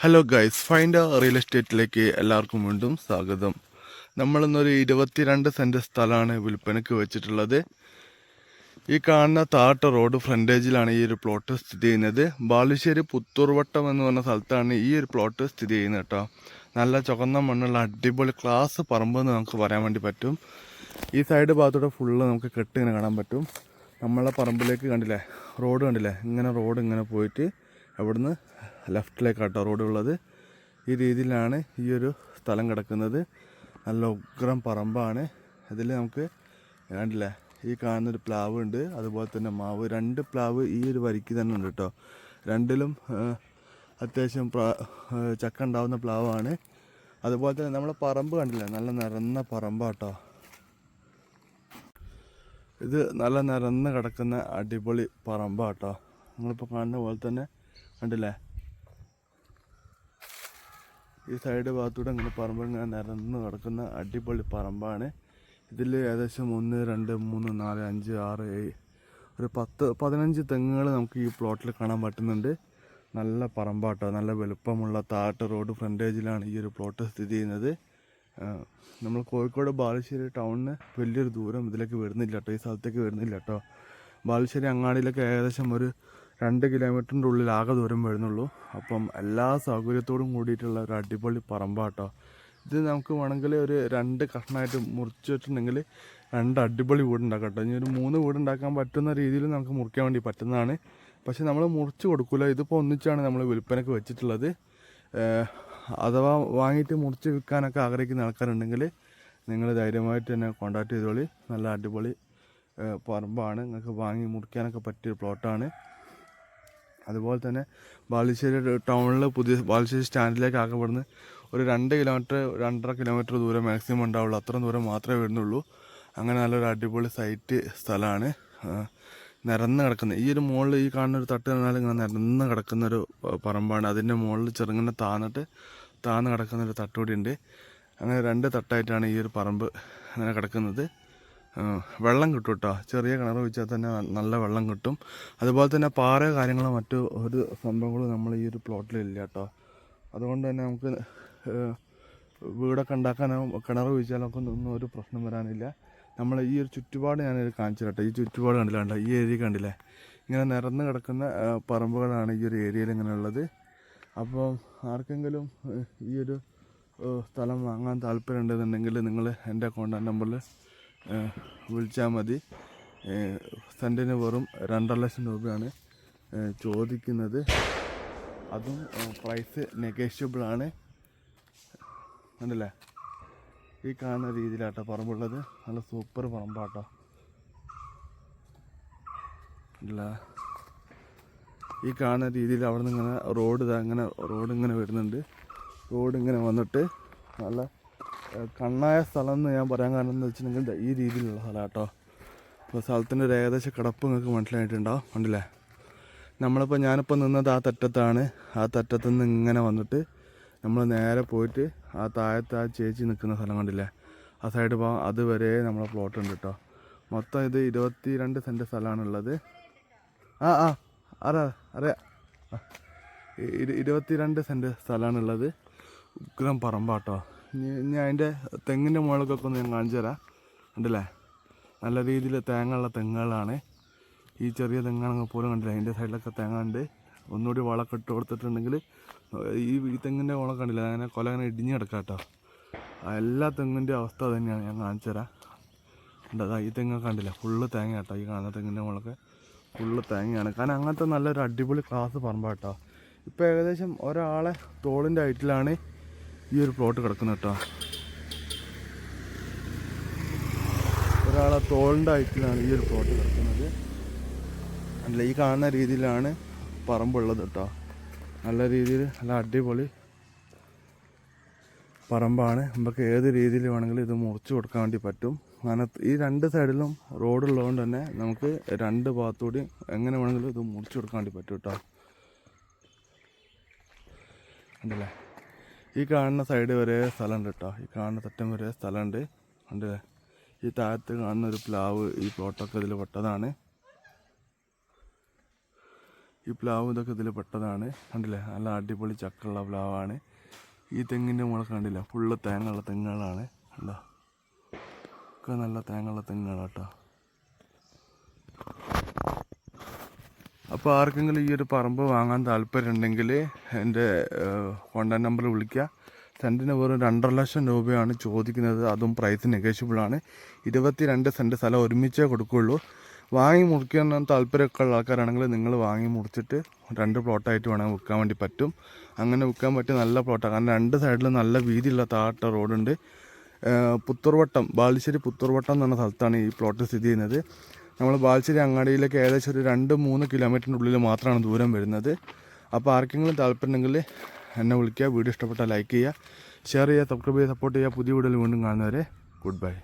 Hello guys find real എസ്റ്റേറ്റിലേക്ക് എല്ലാവർക്കും വീണ്ടും സ്വാഗതം. നമ്മളിന്നൊരു ഇരുപത്തിരണ്ട് സെന്റ് സ്ഥലമാണ് വിൽപ്പനയ്ക്ക് വെച്ചിട്ടുള്ളത്. ഈ കാണുന്ന താട്ട റോഡ് ഫ്രണ്ടേജിലാണ് ഈ ഒരു പ്ലോട്ട് സ്ഥിതി ചെയ്യുന്നത്. ബാലുശ്ശേരി പുത്തൂർവട്ടം എന്ന് പറഞ്ഞ സ്ഥലത്താണ് ഈ ഒരു പ്ലോട്ട് സ്ഥിതി ചെയ്യുന്നത് കേട്ടോ. നല്ല ചുവന്ന മണ്ണുള്ള അടിപൊളി ക്ലാസ് പറമ്പ് എന്ന് നമുക്ക് പറയാൻ വേണ്ടി പറ്റും. ഈ സൈഡ് ഭാഗത്തൂടെ ഫുള്ള് നമുക്ക് കെട്ട് ഇങ്ങനെ കാണാൻ പറ്റും. നമ്മളെ പറമ്പിലേക്ക് കണ്ടില്ലേ? റോഡ് കണ്ടില്ലേ? ഇങ്ങനെ റോഡ് ഇങ്ങനെ പോയിട്ട് അവിടുന്ന് ലെഫ്റ്റിലേക്കാട്ടോ റോഡുള്ളത്. ഈ രീതിയിലാണ് ഈ ഒരു സ്ഥലം കിടക്കുന്നത്. നല്ല ഉഗ്രം പറമ്പാണ്. ഇതിൽ നമുക്ക് കണ്ടില്ലേ ഈ കാണുന്നൊരു പ്ലാവ് ഉണ്ട്. അതുപോലെ തന്നെ മാവ്. രണ്ട് പ്ലാവ് ഈ ഒരു വരിക്ക് തന്നെ ഉണ്ട് കേട്ടോ രണ്ടിലും അത്യാവശ്യം ചക്ക ഉണ്ടാവുന്ന പ്ലാവാണ്. അതുപോലെ തന്നെ നമ്മളെ പറമ്പ് കണ്ടില്ലേ നല്ല നിറന്ന പറമ്പാട്ടോ. ഇത് നല്ല നിറന്ന് കിടക്കുന്ന അടിപൊളി പറമ്പാട്ടോ. നിങ്ങളിപ്പോൾ കാണുന്ന പോലെ തന്നെ കണ്ടില്ലേ? ഈ സൈഡ് ഭാഗത്തൂടെ ഇങ്ങനെ പറമ്പ് ഇങ്ങനെ നിരന്ന് കിടക്കുന്ന അടിപൊളി പറമ്പാണ്. ഇതിൽ ഏകദേശം ഒന്ന് രണ്ട് മൂന്ന് നാല് അഞ്ച് ആറ് ഏഴ് ഒരു പത്ത് പതിനഞ്ച് തെങ്ങുകൾ നമുക്ക് ഈ പ്ലോട്ടിൽ കാണാൻ പറ്റുന്നുണ്ട്. നല്ല പറമ്പാട്ടോ നല്ല വലുപ്പമുള്ള താട്ട് റോഡ് ഫ്രണ്ടേജിലാണ് ഈ ഒരു പ്ലോട്ട് സ്ഥിതി ചെയ്യുന്നത്. നമ്മൾ കോഴിക്കോട് ബാലുശ്ശേരി ടൗണിന് വലിയൊരു ദൂരം ഇതിലേക്ക് വരുന്നില്ല കേട്ടോ ഈ സ്ഥലത്തേക്ക് വരുന്നില്ല കേട്ടോ. ബാലുശ്ശേരി അങ്ങാടിയിലൊക്കെ ഏകദേശം ഒരു രണ്ട് കിലോമീറ്ററിന്റെ ഉള്ളിൽ ആകെ ദൂരം വരുന്നുള്ളൂ. അപ്പം എല്ലാ സൗകര്യത്തോടും കൂടിയിട്ടുള്ള ഒരു അടിപൊളി പറമ്പാട്ടോ. ഇത് നമുക്ക് വേണമെങ്കിൽ ഒരു രണ്ട് കഷ്ണമായിട്ട് മുറിച്ച് വെച്ചിട്ടുണ്ടെങ്കിൽ രണ്ട് അടിപൊളി വീടുണ്ടാക്കാം കേട്ടോ. ഇനി ഒരു മൂന്ന് വീടുണ്ടാക്കാൻ പറ്റുന്ന രീതിയിൽ നമുക്ക് മുറിക്കാൻ വേണ്ടി പറ്റുന്നതാണ്. പക്ഷെ നമ്മൾ മുറിച്ച് കൊടുക്കില്ല ഇതിപ്പോൾ ഒന്നിച്ചാണ് നമ്മൾ വിൽപ്പനയ്ക്ക് വെച്ചിട്ടുള്ളത്. അഥവാ വാങ്ങിയിട്ട് മുറിച്ച് വിൽക്കാനൊക്കെ ആഗ്രഹിക്കുന്ന ആൾക്കാരുണ്ടെങ്കിൽ നിങ്ങൾ ധൈര്യമായിട്ട് തന്നെ കോൺടാക്ട് ചെയ്തോളി. നല്ല അടിപൊളി പറമ്പാണ്. നിങ്ങൾക്ക് വാങ്ങി മുറിക്കാനൊക്കെ പറ്റിയ പ്ലോട്ടാണ്. അതുപോലെ തന്നെ ബാലുശ്ശേരി ടൗണിൽ പുതിയ ബാലുശ്ശേരി സ്റ്റാൻഡിലേക്ക് ആക്കപ്പെടുന്ന ഒരു രണ്ട് കിലോമീറ്റർ രണ്ടര കിലോമീറ്റർ ദൂരം മാക്സിമം ഉണ്ടാവുള്ളൂ. അത്രയും ദൂരം മാത്രമേ വരുന്നുള്ളൂ. അങ്ങനെ നല്ലൊരു അടിപൊളി സൈറ്റ് സ്ഥലമാണ്. നിരന്ന് കിടക്കുന്ന ഈ ഒരു മുകളിൽ ഈ കാണുന്ന ഒരു തട്ട് പറഞ്ഞാൽ ഇങ്ങനെ നിരന്ന് കിടക്കുന്ന ഒരു പറമ്പാണ്. അതിന്റെ മുകളിൽ ചെറുങ്ങനെ താന്നിട്ട് താന്ന് കിടക്കുന്ന ഒരു തട്ടുകൂടി ഉണ്ട് അങ്ങനെ രണ്ട് തട്ടായിട്ടാണ് ഈ ഒരു പറമ്പ് അങ്ങനെ കിടക്കുന്നത്. വെള്ളം കിട്ടും കേട്ടോ. ചെറിയ കിണർ വെച്ചാൽ തന്നെ നല്ല വെള്ളം കിട്ടും. അതുപോലെ തന്നെ പാറ കാര്യങ്ങളോ മറ്റു ഒരു സംഭവങ്ങളും നമ്മൾ ഈ ഒരു പ്ലോട്ടിലില്ല കേട്ടോ. അതുകൊണ്ട് തന്നെ നമുക്ക് വീടൊക്കെ ഉണ്ടാക്കാനോ കിണർ വെച്ചാലൊക്കെ ഒന്നും ഒരു പ്രശ്നം വരാനില്ല. നമ്മൾ ഈ ഒരു ചുറ്റുപാട് ഞാനൊരു കാണിച്ചു കേട്ടോ. ഈ ചുറ്റുപാട് കണ്ടില്ല കേട്ടോ ഈ ഏരിയ കണ്ടില്ലേ? ഇങ്ങനെ നിരന്ന് കിടക്കുന്ന പറമ്പുകളാണ് ഈ ഒരു ഏരിയയിൽ ഇങ്ങനെ ഉള്ളത്. അപ്പോൾ ആർക്കെങ്കിലും ഈ ഒരു സ്ഥലം വാങ്ങാൻ താല്പര്യം ഉണ്ടെന്നുണ്ടെങ്കിൽ നിങ്ങൾ എന്റെ കോൺടാക്ട് നമ്പറിൽ വിളിച്ചാൽ മതി. സെന്റിന് വെറും രണ്ടര ലക്ഷം രൂപയാണ് ചോദിക്കുന്നത്. അതും പ്രൈസ് നെഗോഷ്യബിൾ ആണ്. കണ്ടില്ലേ? ഈ കാണുന്ന രീതിയിലാട്ടോ പറമ്പുള്ളത്. നല്ല സൂപ്പർ പറമ്പാട്ടോ. ഇല്ല. ഈ കാണുന്ന രീതിയിൽ അവിടെ നിന്ന് ഇങ്ങനെ റോഡ് ഇങ്ങനെ റോഡ് ഇങ്ങനെ വരുന്നുണ്ട്. റോഡ് ഇങ്ങനെ വന്നിട്ട് നല്ല കണ്ണായ സ്ഥലം എന്ന് ഞാൻ പറയാൻ കാരണം എന്ന് വെച്ചിട്ടുണ്ടെങ്കിൽ ഈ രീതിയിലുള്ള സ്ഥലം കേട്ടോ. അപ്പോൾ സ്ഥലത്തിന്റെ ഒരു ഏകദേശം കിടപ്പ് നിങ്ങൾക്ക് മനസ്സിലായിട്ടുണ്ടാവും ഉണ്ടല്ലേ നമ്മളിപ്പോൾ ഞാനിപ്പോൾ നിന്നത് ആ തറ്റത്താണ്. ആ തറ്റത്തു നിന്ന് ഇങ്ങനെ വന്നിട്ട് നമ്മൾ നേരെ പോയിട്ട് ആ താഴത്ത് ആ ചേച്ചി നിൽക്കുന്ന സ്ഥലം കണ്ടില്ലേ? ആ സൈഡ് പോകാം അതുവരെ നമ്മളെ പ്ലോട്ട് ഉണ്ട് കേട്ടോ. മൊത്തം ഇത് ഇരുപത്തി രണ്ട് സെന്റ് സ്ഥലമാണുള്ളത്. ആ ആ അറിയാം അറിയാം ഇരുപത്തി രണ്ട് സെന്റ് സ്ഥലമാണുള്ളത്. ഉഗ്രം പറമ്പാട്ടോ. ഇനി അതിന്റെ തെങ്ങിന്റെ മുകളിലൊക്കെ ഒന്ന് ഞാൻ കാണിച്ചു തരാം. കണ്ടില്ലേ? നല്ല രീതിയിൽ തേങ്ങയുള്ള തെങ്ങുകളാണ്. ഈ ചെറിയ തെങ്ങാണെങ്കിൽ പോലും കണ്ടില്ല? അതിന്റെ സൈഡിലൊക്കെ തേങ്ങ ഉണ്ട് ഒന്നുകൂടി വളമൊക്കെ ഇട്ട് കൊടുത്തിട്ടുണ്ടെങ്കിൽ ഈ ഈ തെങ്ങിന്റെ വളമൊക്കെ കണ്ടില്ല? അങ്ങനെ കൊല അങ്ങനെ ഇടിഞ്ഞ് കിടക്കാം കേട്ടോ എല്ലാ തെങ്ങിന്റെ അവസ്ഥ തന്നെയാണ് ഞാൻ കാണിച്ചു തരാം. ഉണ്ടാ ഈ തെങ്ങൊക്കെ കണ്ടില്ല? ഫുള്ള് തേങ്ങ കേട്ടോ ഈ കാണുന്ന തെങ്ങിന്റെ മുളൊക്കെ ഫുള്ള് തേങ്ങയാണ്. കാരണം അങ്ങനത്തെ നല്ലൊരു അടിപൊളി ക്ലാസ് പറമ്പാട്ടോ ഇപ്പോൾ ഏകദേശം ഒരാളെ തോളിന്റെ ഹൈറ്റിലാണ്. ഈ ഒരു പ്ലോട്ട് കിടക്കുന്ന കേട്ടോ. ഒരാളെ തോളിന്റെ ഹൈറ്റിലാണ് ഈ ഒരു പ്ലോട്ട് കിടക്കുന്നത്. അല്ല ഈ കാണുന്ന രീതിയിലാണ് പറമ്പുള്ളത് കേട്ടോ. നല്ല രീതിയിൽ നല്ല അടിപൊളി പറമ്പാണ്. നമുക്ക് ഏത് രീതിയിൽ വേണമെങ്കിലും ഇത് മുറിച്ച് കൊടുക്കാൻ വേണ്ടി പറ്റും. അങ്ങനെ ഈ രണ്ട് സൈഡിലും റോഡുള്ളതുകൊണ്ട് തന്നെ നമുക്ക് രണ്ട് ഭാഗത്തൂടി എങ്ങനെ വേണമെങ്കിലും ഇത് മുറിച്ച് കൊടുക്കാൻ വേണ്ടി പറ്റും കേട്ടോ. കണ്ടില്ലേ? ഈ കാണുന്ന സൈഡ് വരെ സ്ഥലമുണ്ട് കേട്ടോ ഈ കാണുന്ന തറ്റം വരെ സ്ഥലമുണ്ട്. ഉണ്ട് ഈ താഴത്ത് കാണുന്ന ഒരു പ്ലാവ് ഈ പ്ലോട്ടൊക്കെ ഇതിൽ പെട്ടതാണ്. ഈ പ്ലാവ് ഇതൊക്കെ ഇതിൽ പെട്ടതാണ്. കണ്ടില്ലേ? നല്ല അടിപൊളി ചക്കുള്ള പ്ലാവാണ്. ഈ തെങ്ങിന്റെ മുകളൊക്കെ കണ്ടില്ല? ഫുള്ള് തേങ്ങയുള്ള തെങ്ങുകളാണ്. കണ്ടോ? ഒക്കെ നല്ല തേങ്ങയുള്ള തെങ്ങുകളാണ് അപ്പോൾ ആർക്കെങ്കിലും ഈ ഒരു പറമ്പ് വാങ്ങാൻ താല്പര്യമുണ്ടെങ്കിൽ എന്റെ കോണ്ടാക്ട് നമ്പർ വിളിക്കുക സെന്റിന് വെറും രണ്ടര ലക്ഷം രൂപയാണ് ചോദിക്കുന്നത്. അതും പ്രൈസ് നെഗോഷ്യബിൾ ആണ്. ഇരുപത്തി രണ്ട് സെന്റ് സ്ഥലം ഒരുമിച്ചേ കൊടുക്കുകയുള്ളൂ വാങ്ങി മുറിക്കാൻ താല്പര്യമൊക്കെ ഉള്ള ആൾക്കാരാണെങ്കിൽ നിങ്ങൾ വാങ്ങി മുറിച്ചിട്ട് രണ്ട് പ്ലോട്ടായിട്ട് വേണമെങ്കിൽ വിൽക്കാൻ വേണ്ടി പറ്റും. അങ്ങനെ വിൽക്കാൻ പറ്റിയ നല്ല പ്ലോട്ടാണ് കാരണം രണ്ട് സൈഡിലും നല്ല വീതിയുള്ള താട്ട റോഡുണ്ട്. പുത്തൂർവട്ടം ബാലുശ്ശേരി പുത്തൂർവട്ടം എന്ന് പറഞ്ഞ സ്ഥലത്താണ് ഈ പ്ലോട്ട് സ്ഥിതി ചെയ്യുന്നത്. നമ്മൾ ബാൽച്ചേരി അങ്ങാടിയിലേക്ക് ഏകദേശം ഒരു രണ്ട് മൂന്ന് കിലോമീറ്ററിന്റെ ഉള്ളിൽ മാത്രമാണ് ദൂരം വരുന്നത്. അപ്പോൾ ആർക്കെങ്കിലും താല്പര്യമുണ്ടെങ്കിൽ എന്നെ വിളിക്കുക വീഡിയോ ഇഷ്ടപ്പെട്ടാൽ ലൈക്ക് ചെയ്യുക ഷെയർ ചെയ്യുക സബ്സ്ക്രൈബ് ചെയ്യുക സപ്പോർട്ട് ചെയ്യുക. പുതിയ വീഡിയോയിൽ വീണ്ടും കാണുന്നവരെ ഗുഡ് ബൈ.